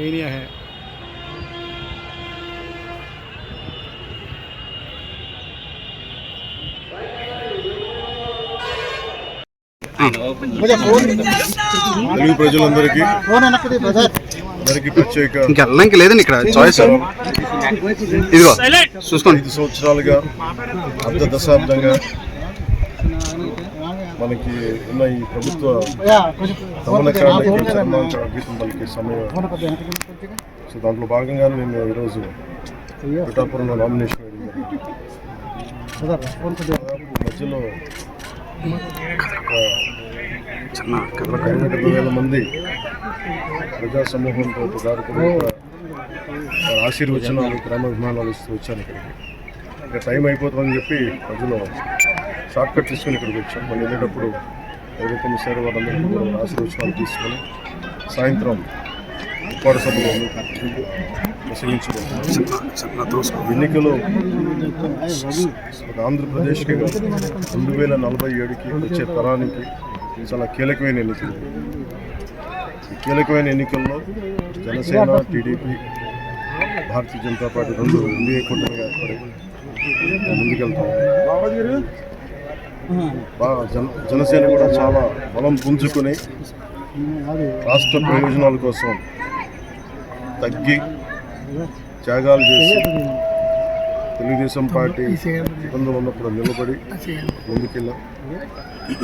दयनीय है తెలుగు ప్రజలందరికీ అందరికీ ప్రత్యేక ఇంకెళ్ళ ఇంక లేదండి ఇక్కడ చాయిస్ ఇదిగో చూసుకోండి ఐదు సంవత్సరాలుగా అర్ధ దశాబ్దంగా మనకి ఉన్న ఈ ప్రభుత్వ పలికే సమయం సో దాంట్లో భాగంగా నేను ఈరోజు పిఠాపురంలో నామినేషన్ మధ్యలో ఒక వేల మంది ప్రజా సమూహంతో దాదాపు వారి ఆశీర్వచనాలు ప్రేమాభిమానాలు ఇస్తూ వచ్చాను ఇక్కడికి. ఇక టైం అయిపోతుందని చెప్పి మధ్యలో షార్ట్ కట్ తీసుకుని ఇక్కడికి వచ్చాం. మళ్ళీ వెళ్ళేటప్పుడు ఎవరైతే మిస్సారో వాళ్ళందరికీ కూడా ఆశీర్వచనాలు తీసుకొని సాయంత్రం ఉప్పాడ సభలో ప్రసంగించబోతున్నాం. ఎన్నికలు ఆంధ్రప్రదేశ్కి రెండు వేల నలభై ఏడుకి వచ్చే తరానికి చాలా కీలకమైన ఎన్నికలు కీలకమైన ఎన్నికల్లో జనసేన టీడీపీ భారతీయ జనతా పార్టీ రెండు ఎన్డీఏ కూటమిగా ఏర్పడి ముందుకెళ్తాం జనసేన కూడా చాలా బలం పుంజుకొని రాష్ట్ర ప్రయోజనాల కోసం తగ్గి త్యాగాలు చేసి తెలుగుదేశం పార్టీ ఇబ్బందులు ఉన్నప్పుడు నిలబడి ముందుకెళ్ళాం.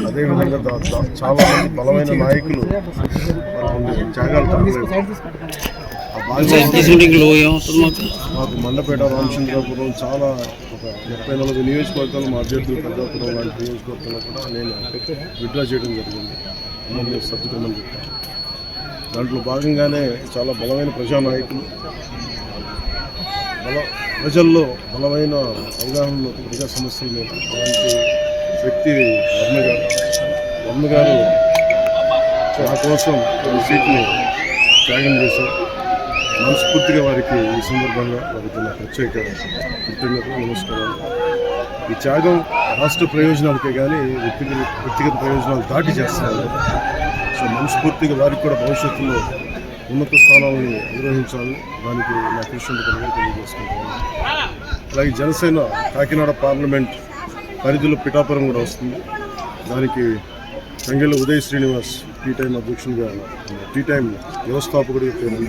అదేవిధంగా చాలా మంది బలమైన నాయకులు త్యాగాలు తప్పలేదు మాకు? మండపేట రామచంద్రపురం చాలా ఒక ముప్పై నలభై నియోజకవర్గాలు మా అభ్యర్థులు పెద్దాపురం లాంటి నియోజకవర్గాల్లో కూడా నేను విడ్డ్రా చేయడం జరిగింది. మమ్మల్ని సర్దుకోమని చెప్పాను దాంట్లో భాగంగానే చాలా బలమైన ప్రజానాయకులు బల ప్రజల్లో బలమైన అవగాహన ప్రజా సమస్యల మీద అలాంటి వ్యక్తి వర్మ గారు వర్మ గారు నా కోసం కొన్ని సీట్ని త్యాగం చేశారు. మనస్ఫూర్తిగా వారికి ఈ సందర్భంగా వారికి నా ప్రత్యేక కృతజ్ఞతలు నమస్కారాలు. ఈ త్యాగం రాష్ట్ర ప్రయోజనాలకే కానీ వ్యక్తిగత వ్యక్తిగత ప్రయోజనాలు దాటి చేస్తారు సో మనస్ఫూర్తిగా వారికి కూడా భవిష్యత్తులో ఉన్నత స్థానాలను నిర్వహించాలని దానికి నా కృషి ఉంటుందని తెలియజేసుకుంటున్నాను. అలాగే జనసేన కాకినాడ పార్లమెంట్ పరిధిలో పిఠాపురం కూడా వస్తుంది. దానికి సంగెళ్ళ ఉదయ్ శ్రీనివాస్ టీ టైం అధ్యక్షునిగా టీ టైం వ్యవస్థాపకుడిగా పేరు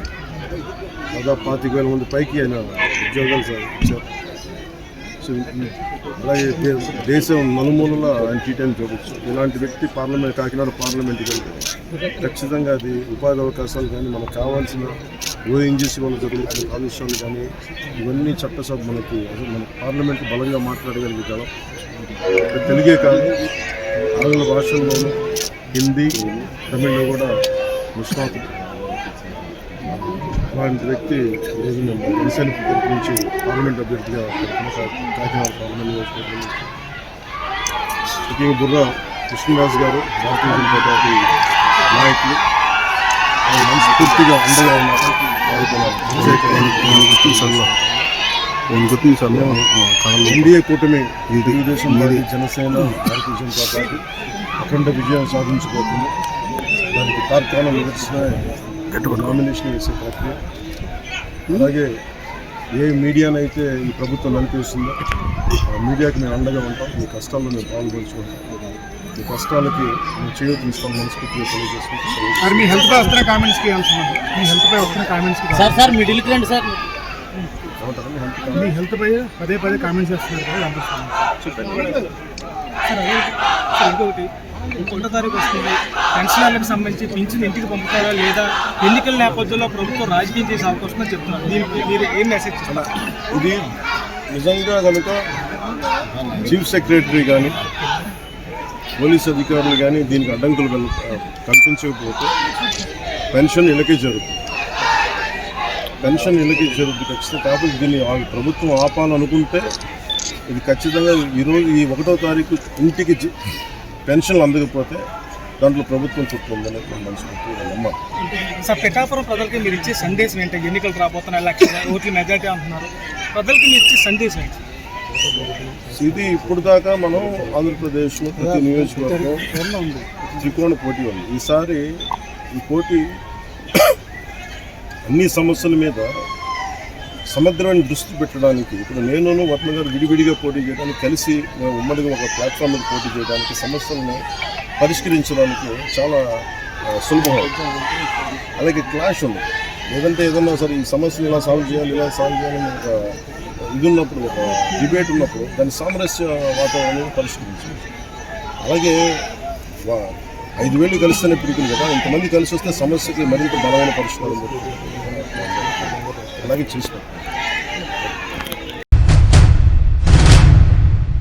దాదాపు పాతిక వేల మంది పైకి ఆయన ఉద్యోగాలు సార్ సో అలాగే దేశం నలుమూలల ఆయన టీ టైం చూడొచ్చు ఇలాంటి వ్యక్తి పార్లమెంట్ కాకినాడ పార్లమెంట్కి వెళ్తే ఖచ్చితంగా అది ఉపాధి అవకాశాలు కానీ మనకు కావాల్సిన ఓఎన్జీసీ వల్ల జరుగుతున్న కాలుష్యాలు కానీ ఇవన్నీ చట్టసభ మనకి అసలు మన పార్లమెంట్ బలంగా మాట్లాడగలిగే తెలుగే కాదు ఆంగ్ల భాషల్లోనూ హిందీ తమిళ్ళో కూడా నిష్ణాతులు. అలాంటి వ్యక్తి ఈరోజు మేము జనసేన తరపు నుంచి పార్లమెంట్ అభ్యర్థిగా కాకినాడ పార్లమెంట్ నియోజకవర్గం ముఖ్యంగా బుర్ర కృష్ణరాజు గారు భారతీయ జనతా పార్టీ నాయకులు. ఆయన మనస్ఫూర్తిగా అండగా ఉన్నారు ఎన్డీఏ కూటమి ఈ తెలుగుదేశం పార్టీ జనసేన భారతీయ జనతా పార్టీ అఖండ విజయం సాధించబోతుంది. దానికి తార్కాణం నిదర్శన నామినేషన్ వేసే ప్రక్రియ. అలాగే ఏ మీడియానైతే ఈ ప్రభుత్వం నడిపిస్తుందో ఆ మీడియాకి మేము అండగా ఉంటాం. మీ కష్టాల్లో మేము పాల్గొంచుకుంటాం. మీ కష్టాలకి మేము చేయొచ్చు మనస్ఫూర్తిగా తెలియజేసుకుంటాం సార్ మీ హెల్త్ పై వస్తున్న కామెంట్స్కి అంటున్నాను మీ హెల్త్ పై వస్తున్న కామెంట్స్కి సార్ సార్ రండి సార్. మీ హెల్త్ పై పదే పదే కామెంట్స్ చేస్తున్నారు సార్ ఇంకొకటి. ఒకటో తారీఖు వస్తుంది. పెన్షనర్లకు సంబంధించి పింఛన్ ఇంటికి పంపుతారా లేదా? ఎన్నికల నేపథ్యంలో ప్రభుత్వం రాజకీయం చేసే అవకాశం చెప్తున్నారు. దీనికి మీరు ఏం మెసేజ్ ఇస్తున్నారు? ఇది నిజంగా కనుక చీఫ్ సెక్రటరీ కానీ పోలీస్ అధికారులు కానీ దీనికి అడ్డంకులు కల్పించకపోతే పెన్షన్ ఇళ్ళకే జరుగుతుంది. పెన్షన్ ఇళ్ళకి జరుగుతుంది ఖచ్చితంగా. కాకపోతే దీన్ని ప్రభుత్వం ఆపాలనుకుంటే ఇది ఖచ్చితంగా ఈరోజు ఈ ఒకటో తారీఖు ఇంటికి పెన్షన్లు అందకపోతే దాంట్లో ప్రభుత్వం చుట్టుందని మన మనస్ఫూర్తిగా నమ్మాలి సార్ పిఠాపురం ప్రజలకి మీరు ఇచ్చే సందేశం ఏంటి? ఎన్నికలు రాబోతున్నాయి లక్ష ఓట్ల మెజార్టీ అంటున్నారు. ప్రజలకి మీరు ఇచ్చే సందేశం ఏంటి? ఇది ఇప్పుడు దాకా మనం ఆంధ్రప్రదేశ్లో ప్రతి నియోజకవర్గం త్రికోణ పోటీ ఉంది. ఈసారి ఈ పోటీ అన్ని సమస్యల మీద సమగ్రమైన దృష్టి పెట్టడానికి ఇప్పుడు నేను వర్మ గారు విడివిడిగా పోటీ చేయడానికి కలిసి మేము ఉమ్మడిగా ఒక ప్లాట్ఫామ్ మీద పోటీ చేయడానికి సమస్యలను పరిష్కరించడానికి చాలా సులభం. అలాగే క్లాష్ ఉంది. లేదంటే ఏదన్నా సరే ఈ సమస్యను ఇలా సాల్వ్ చేయాలి ఇలా సాల్వ్ చేయాలని ఒక ఇది ఉన్నప్పుడు ఒక డిబేట్ ఉన్నప్పుడు దాని సామరస్య వాతావరణం పరిష్కరించవచ్చు. అలాగే ఐదు వేలు కలిస్తేనే పిడుకులు కదా. ఇంతమంది కలిసి వస్తే సమస్యకి మరింత బలమైన పరిష్కారం అలాగే చేసుకోవాలి